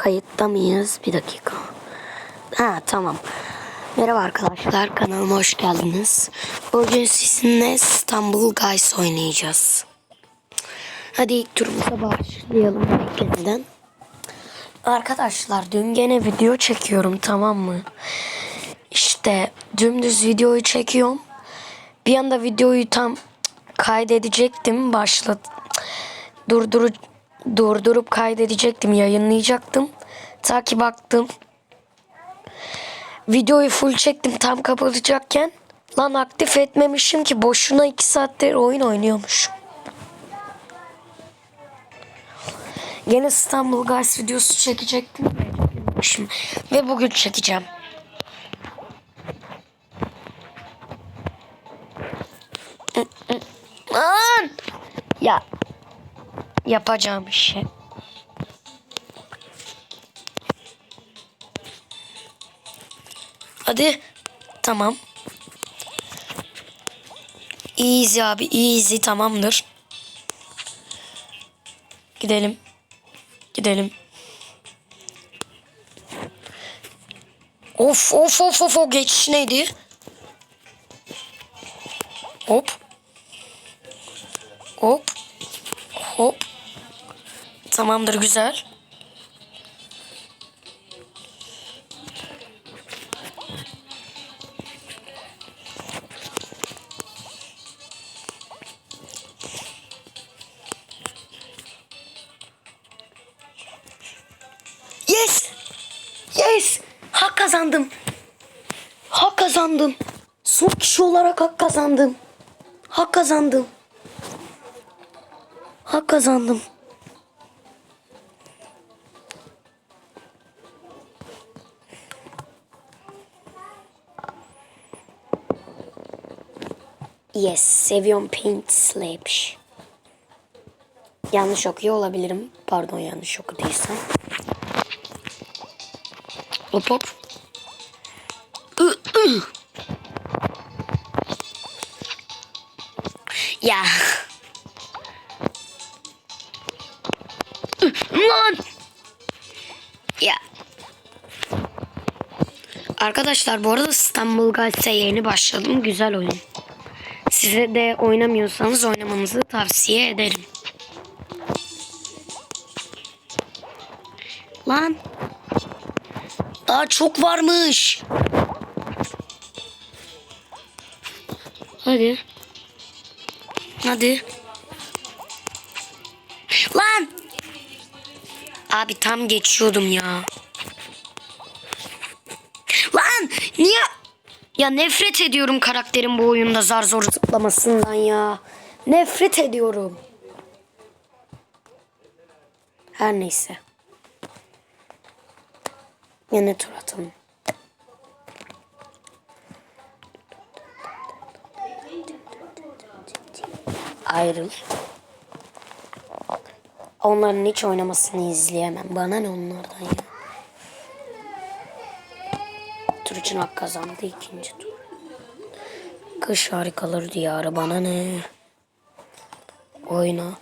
Kayıtta mıyız? Bir dakika. Ha tamam. Merhaba arkadaşlar kanalıma hoş geldiniz. Bugün sizinle İstanbul Guys oynayacağız. Hadi ilk turumuza başlayalım beklemeden. Arkadaşlar dün gene video çekiyorum tamam mı? İşte dümdüz videoyu çekiyorum. Bir anda videoyu tam kaydedecektim. Başlat durdurup durdurup kaydedecektim, yayınlayacaktım. Ta ki baktım. Videoyu full çektim tam kapatacakken. Lan aktif etmemişim ki boşuna 2 saattir oyun oynuyormuşum. Yine İstanbul Guys videosu çekecektim. Ve bugün çekeceğim. Lan! Ya yapacağım bir şey. Hadi. Tamam. Easy abi. Easy tamamdır. Gidelim. Gidelim. Of of of of o geçiş neydi? Tamamdır güzel. Yes! Yes! Hak kazandım. Hak kazandım. Son kişi olarak hak kazandım. Hak kazandım. Hak kazandım. Yes, seviyorum paint slash. Yanlış okuyor olabilirim. Pardon yanlış okuduysam. Hop hop. Ya. Lan. Ya. Arkadaşlar bu arada İstanbul Guys'e yeni başladım. Güzel oyun. Size de oynamıyorsanız oynamanızı tavsiye ederim. Lan. Daha çok varmış. Hadi. Hadi. Lan. Abi tam geçiyordum ya. Ya nefret ediyorum karakterin bu oyunda zar zor zıplamasından ya. Nefret ediyorum. Her neyse. Yine tur atalım. Ayrıl. Onların hiç oynamasını izleyemem. Bana ne onlardan ya. Tur için hak kazandı ikinci tur. Kış harikaları diyarı bana ne? Oyna.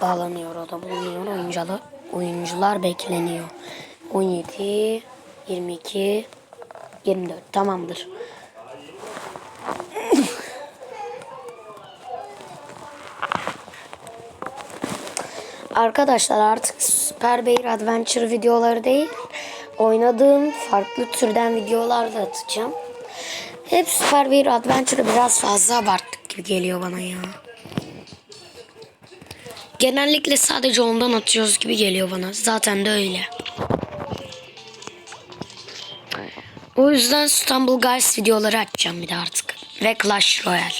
Bağlanıyor o da bulunuyor. Oyuncular, oyuncular bekleniyor. 17, 22, 24 tamamdır. Arkadaşlar artık Super Bear Adventure videoları değil, oynadığım farklı türden videolar da atacağım. Hep Super Bear Adventure'ı biraz fazla abarttık gibi geliyor bana ya. Genellikle sadece ondan atıyoruz gibi geliyor bana. Zaten de öyle. O yüzden İstanbul Guys videoları açacağım bir de artık. Ve Clash Royale.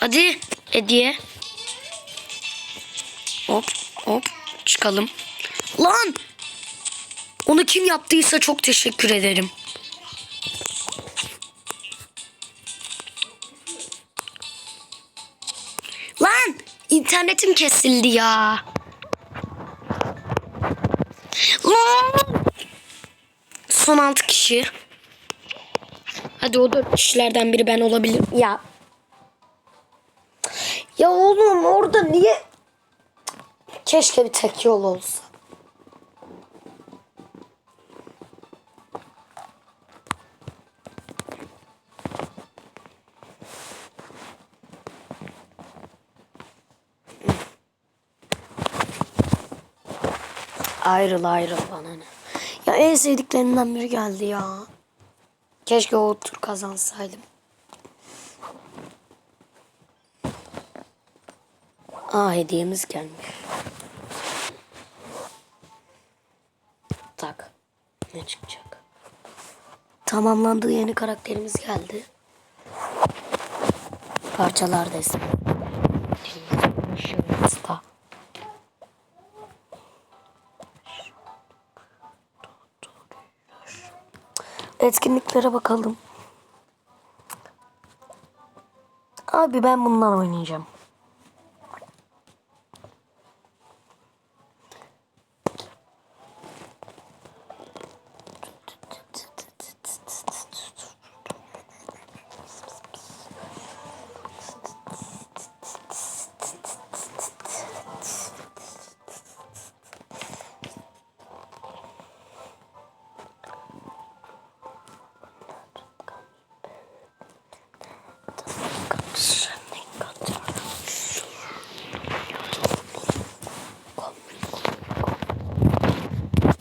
Hadi hediye. Hop hop çıkalım. Lan! Onu kim yaptıysa çok teşekkür ederim. Lan! internetim kesildi ya. Lan! Son altı kişi. Hadi o dört kişilerden biri ben olabilirim. Ya. Keşke bir tek yol olsa. Ayrıl ayrıl bana ne. Ya en sevdiklerimden biri geldi ya. Keşke o tur kazansaydım. Aa hediyemiz gelmiş. Tak. Ne çıkacak? Tamamlandığı yeni karakterimiz geldi. Parçalar desin. Etkinliklere bakalım. Abi ben bundan oynayacağım.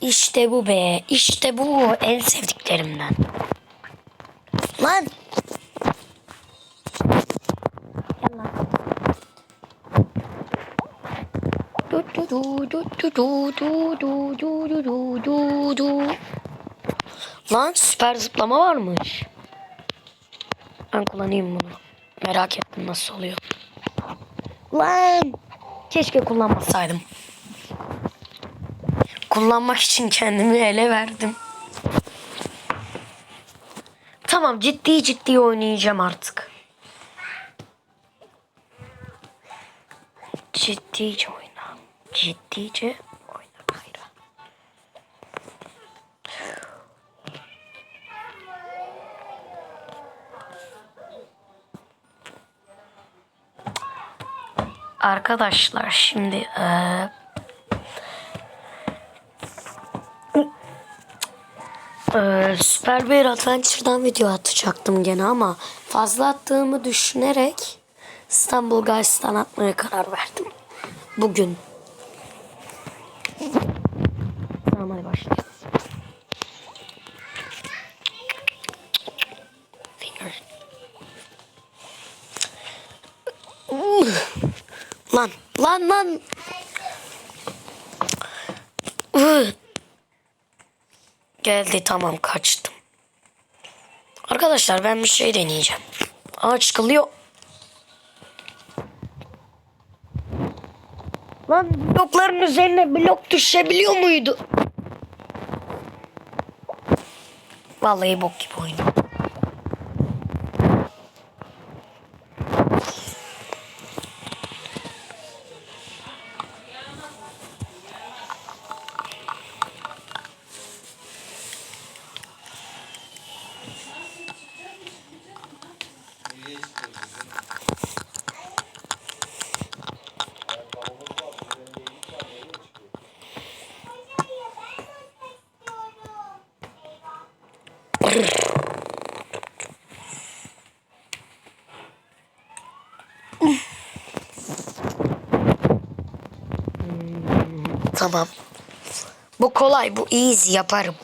İşte bu be. İşte bu. En sevdiklerimden. Lan. Gel lan. Du du du du du du du du du du du du du. Lan süper zıplama varmış. Ben kullanayım bunu. Merak ettim nasıl oluyor. Lan. Keşke kullanmasaydım. Kullanmak için kendimi ele verdim. Tamam ciddi ciddi oynayacağım artık. Ciddice oyna. Ciddice oyna. Hayır. Arkadaşlar şimdi eee Ee, Bear Adventure'dan video atacaktım gene ama fazla attığımı düşünerek İstanbul Guys'tan atmaya karar verdim. Bugün. Tamam hadi başlayalım. Finger. Lan lan lan. Geldi tamam kaçtım. Arkadaşlar ben bir şey deneyeceğim. Aa çıkılıyor. Lan blokların üzerine blok düşebiliyor muydu? Vallahi bok gibi oyun. Tamam. Bu kolay, bu easy yaparım.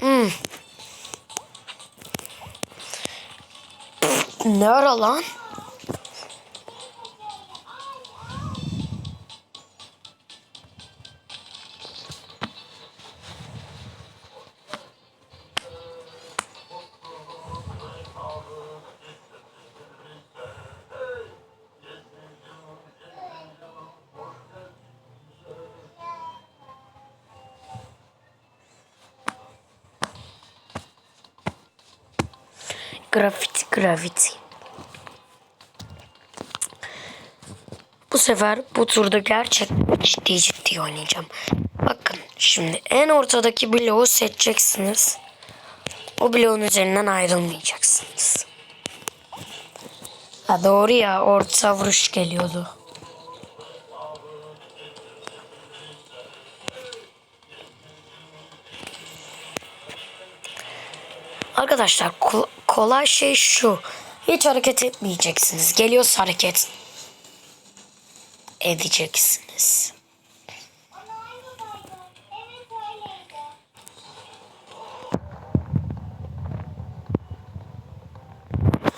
Hmm. Ne ara lan? Grafiti grafiti. Bu sefer bu turda gerçekten ciddi ciddi oynayacağım. Bakın şimdi en ortadaki bloğu seçeceksiniz. O bloğun üzerinden ayrılmayacaksınız. Ha doğru ya orta vuruş geliyordu. Arkadaşlar ko- kolay şey şu. Hiç hareket etmeyeceksiniz. Geliyorsa hareket edeceksiniz.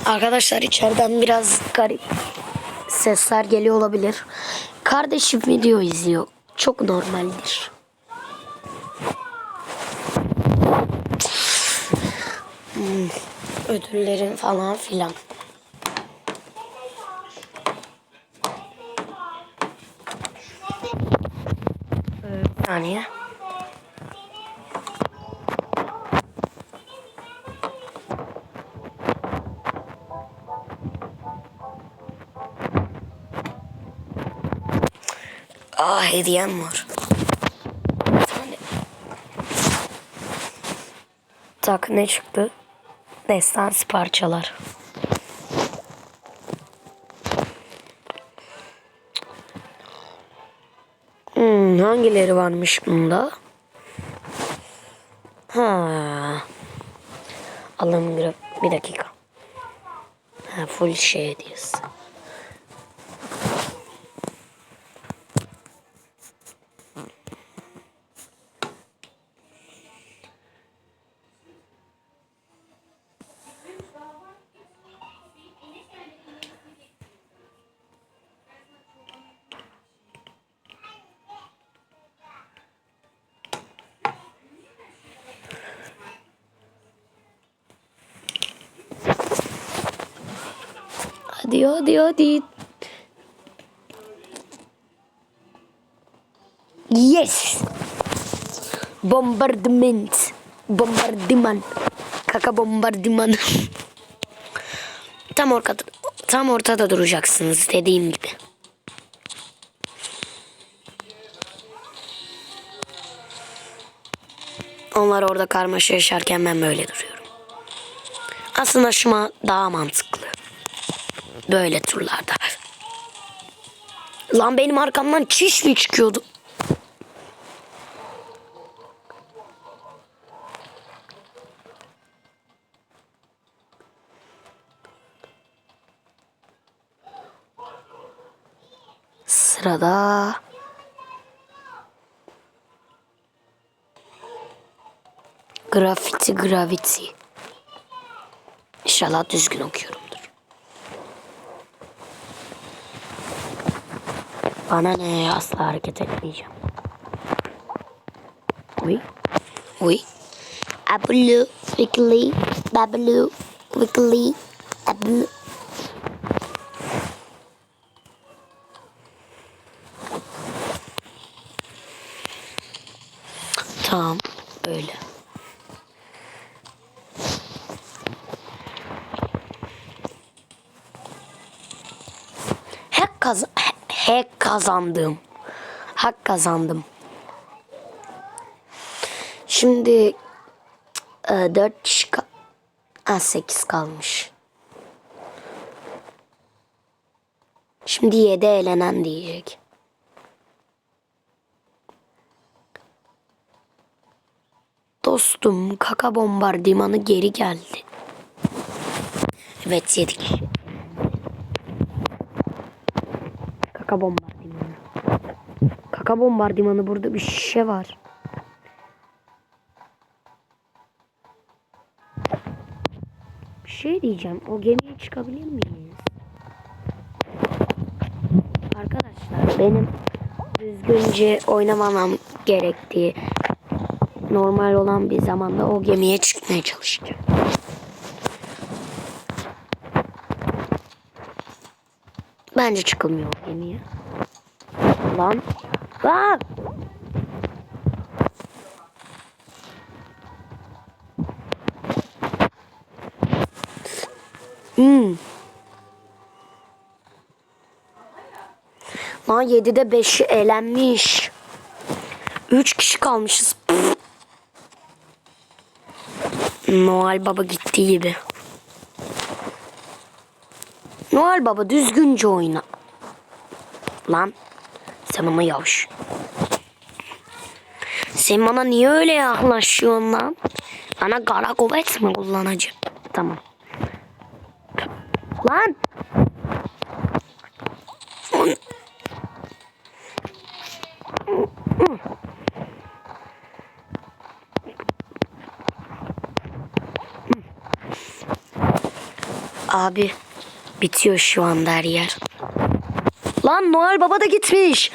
Arkadaşlar içeriden biraz garip sesler geliyor olabilir. Kardeşim video izliyor. Çok normaldir. Hmm, ödüllerin falan filan. Bir saniye. Aa hediyem var. Tak ne çıktı? Destansı parçalar. Hmm, hangileri varmış bunda? Ha. Alım bir, dakika. Ha, full şey hediyesi. Hadi hadi hadi. Yes. Bombardment. Bombardıman. Kaka bombardıman. tam ortada, tam ortada duracaksınız dediğim gibi. Onlar orada karmaşa yaşarken ben böyle duruyorum. Aslında şuma daha mantıklı. Böyle turlarda. Lan benim arkamdan çiş mi çıkıyordu? Sırada Grafiti Gravity. İnşallah düzgün okuyorumdur. Bana ne asla hareket etmeyeceğim. Uy. Uy. Ablu, wiggly, bablu, wiggly, ablu. Tamam, böyle. Hack kaz hack kazandım. Hak kazandım. Şimdi e, 4 kişi ka- ha, 8 kalmış. Şimdi 7 elenen diyecek. Dostum kaka bombardımanı geri geldi. Evet 7 kişi. Kaka bombardımanı. Kaka bombardımanı burada bir şişe var. Bir şey diyeceğim. O gemiye çıkabilir miyiz? Arkadaşlar benim düzgünce oynamamam gerektiği normal olan bir zamanda o gemiye çıkmaya çalışacağım. Bence çıkılmıyor o gemiye. Lan. Lan. Hmm. Lan 7'de 5'i elenmiş. 3 kişi kalmışız. Pff. Noel Baba gittiği gibi. Noel Baba düzgünce oyna. Lan sen ama yavaş. Sen bana niye öyle yaklaşıyorsun lan? Bana kara kuvvet mi kullanacak? Tamam. Lan! Abi bitiyor şu anda her yer. Lan Noel Baba da gitmiş.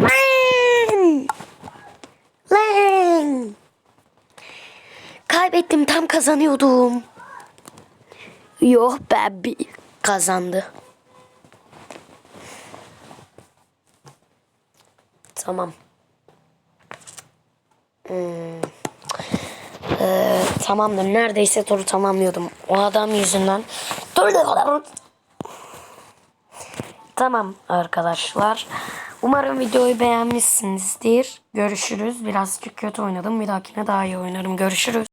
Lan! Lan! Kaybettim tam kazanıyordum. Yok bir kazandı. Tamam. Hmm. Ee, tamamdır. Neredeyse turu tamamlıyordum. O adam yüzünden. Tamam arkadaşlar. Umarım videoyu beğenmişsinizdir. Görüşürüz. Birazcık kötü oynadım. Bir dahakine daha iyi oynarım. Görüşürüz.